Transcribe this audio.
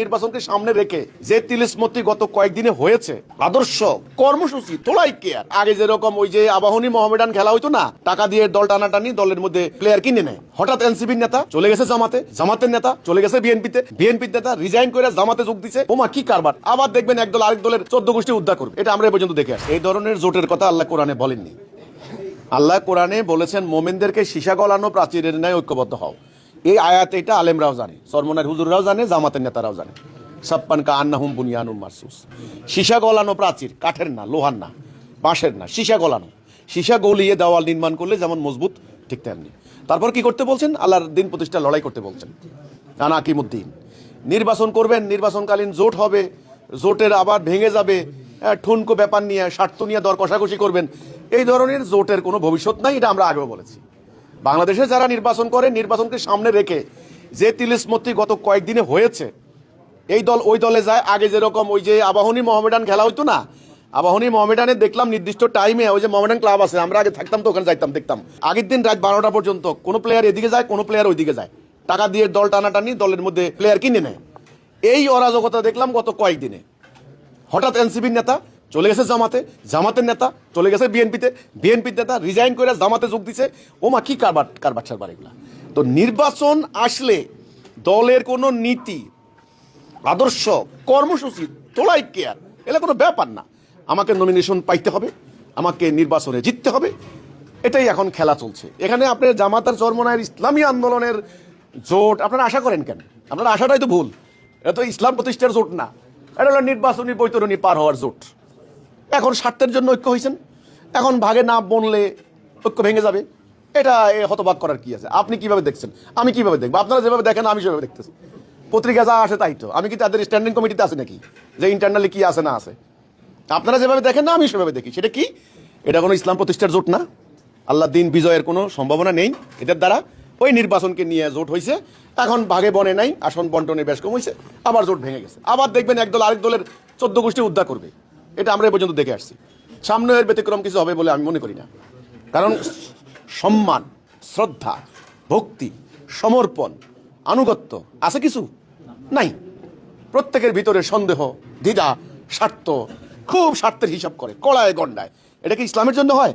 নির্বাচনকে সামনে রেখে যে তিলিসমতি গত কয়েকদিনে হয়েছে, আদর্শ, কর্মসূচি, তোলাই কেয়ার আগে যেরকম ওই যে আবাহনী মোহামেডান খেলা হইতো না, টাকা দিয়ে দল টানাটানি দলের মধ্যে প্লেয়ার কিনে নেয়। হঠাৎ এনসিপির নেতা চলে গেছে জামাতে, জামাতের নেতা চলে গেছে বিএনপিতে। বিএনপির নেতা রিজাইন করে জামাতে যোগ দিছে। ওমা, কি কারবার? আবার দেখবেন একদল আরেক দলের চোদ্দ গোষ্ঠী উদ্ধার করবে। এটা আমরা এ পর্যন্ত দেখে আসি এই ধরনের জোটের কথা আল্লাহ কোরআনে বলেননি। আল্লাহ কোরআনে বলেছেন, মোমেনদেরকে সীসা গলানো প্রাচীরের ন্যায় ঐক্যবদ্ধ হও। এই আয়াত এটা আলেমরাও জানে, সরমনার হুজুররাও জানে, জামাতের নেতারাও জানে। সাপ্পান কা আন্না আন্নাহুম বুনিয়ানুম মারসুস। সীসা গলানো প্রাচীর, কাঠের না, লোহার না, বাঁশের না, সীসা গলানো। সীসা গলিয়ে দেওয়াল নির্মাণ করলে যেমন মজবুত, ঠিক তেমনি। তারপর কি করতে বলছেন? আল্লাহর দিন প্রতিষ্ঠা লড়াই করতে বলছেন। আনা আকিমুদ্দিন, নির্বাচন করবেন, নির্বাচনকালীন জোট হবে, জোটের আবার ভেঙে যাবে ঠুনকো ব্যাপার নিয়ে, স্বার্থ নিয়ে দর কষাকষি করবেন। এই ধরনের জোটের কোনো ভবিষ্যৎ নাই, এটা আমরা আগেও বলেছি। বাংলাদেশে যারা নির্বাচন করে, নির্বাচনকে সামনে রেখে যে তিলিসমতি গত কয়েকদিনে হয়েছে, এই দল ওই দলে যায়। আগে যেরকম ওই যে আবাহনী মোহামেডান খেলা হইতো না, আবাহনী মোহামেডানে দেখলাম নির্দিষ্ট টাইমে ওই যে মোহামেডান ক্লাব আছে, আমরা আগে থাকতাম তো ওখানে যাইতাম, দেখতাম। আগের দিন রাত বারোটা পর্যন্ত কোনো প্লেয়ার এদিকে যায়, কোনো প্লেয়ার ওইদিকে যায়। টাকা দিয়ে দল টানাটানি দলের মধ্যে প্লেয়ার কিনে নেয়। এই অরাজকতা দেখলাম গত কয়েকদিনে। হঠাৎ এনসিপির নেতা চলে গেছে জামাতে, জামাতের নেতা চলে গেছে বিএনপিতে। বিএনপির নেতা রিজাইন করে জামাতে যোগ দিছে। ওমা কি কারবার কারবার সারবার এগুলা? তো নির্বাচন আসলে দলের কোনো নীতি, আদর্শ, কর্মসূচি, তোলাই কেয়ার এগুলো কোনো ব্যাপার না। আমাকে নমিনেশন পাইতে হবে, আমাকে নির্বাচনে জিততে হবে। এটাই এখন খেলা চলছে। এখানে আপনার জামাতার চরমনায়ের ইসলামী আন্দোলনের জোট, আপনারা আশা করেন কেন? আপনার আশাটাই তো ভুল। এটা তো ইসলাম প্রতিষ্ঠার জোট না। এটা হলো নির্বাচনী বৈতরণী পার হওয়ার জোট। এখন স্বার্থের জন্য ঐক্য হয়েছেন এখন ভাগে না বনলে ঐক্য ভেঙে যাবে। এটা হতবাক করার কি আছে? আপনি কীভাবে দেখছেন? আমি কীভাবে দেখব? আপনারা যেভাবে দেখেন, আমি সেভাবে দেখতেছি। পত্রিকা যা আসে তাই তো। আমি কি তাদের স্ট্যান্ডিং কমিটিতে আছে নাকি? যে ইন্টারনালি কি আছে না আছে। আপনারা যেভাবে দেখেন না, আমি সেভাবে দেখি। সেটা কি? এটা কোনো ইসলাম প্রতিষ্ঠার জোট না। আল্লাহ দিন বিজয়ের কোনো সম্ভাবনা নেই। এটার দ্বারা ওই নির্বাচনকে নিয়ে জোট হয়েছে এখন ভাগে বনে নাই, আসন বন্টনে বেশ কম হয়েছে আবার জোট ভেঙে গেছে। আবার দেখবেন একদল আরেক দলের চোদ্দ গোষ্ঠী উদ্ধার করবে। এটা আমরা এ পর্যন্ত দেখে আসছি। সামনে এর ব্যতিক্রম কিছু হবে বলে আমি মনে করি না। কারণ সম্মান, শ্রদ্ধা, ভক্তি, সমর্পণ, আনুগত্য আছে কিছু? নাই। প্রত্যেকের ভিতরে সন্দেহ, দ্বিধা, স্বার্থ খুব স্বার্থের হিসাব করে, কড়ায় গণ্ডায়। এটা কি ইসলামের জন্য হয়?